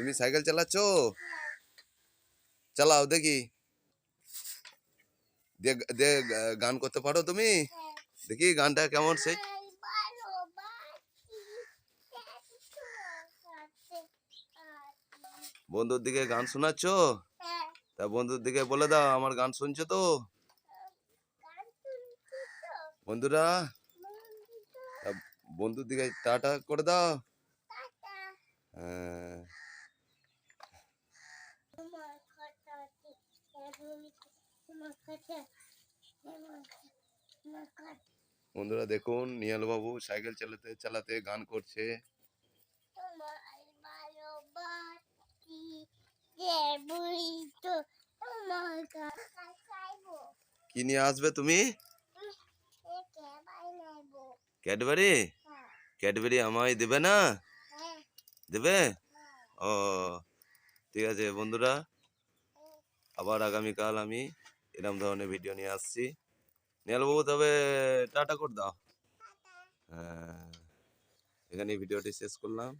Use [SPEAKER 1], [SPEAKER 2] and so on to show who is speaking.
[SPEAKER 1] তুমি সাইকেল চালাচ্ছ? চালাও, দেখি। গান করতে পারো তুমি? দেখি গানটা কেমন সেই। বন্ধুর দিকে গান শোনাচ্ছ? তা বন্ধুর দিকে বলে দাও, আমার গান শুনছো তো? বন্ধুরা বন্ধুর দিকে টাটা করে দাও। হ্যাঁ। বন্ধুরা দেখুন নিয়াল বাবু সাইকেল চালাতে চালাতে গান করছে। কি নিয়ে আসবে তুমি? ক্যাডবেরি? ক্যাডবেরি আমায় দেবে না? দেবে? ও, ঠিক আছে বন্ধুরা। আবার আগামীকাল আমি এরম ধরনের ভিডিও নিয়ে আসছি। নিয়ালবাবু তবে টাটা করে দাও। হ্যাঁ এখানে ভিডিওটি শেষ করলাম।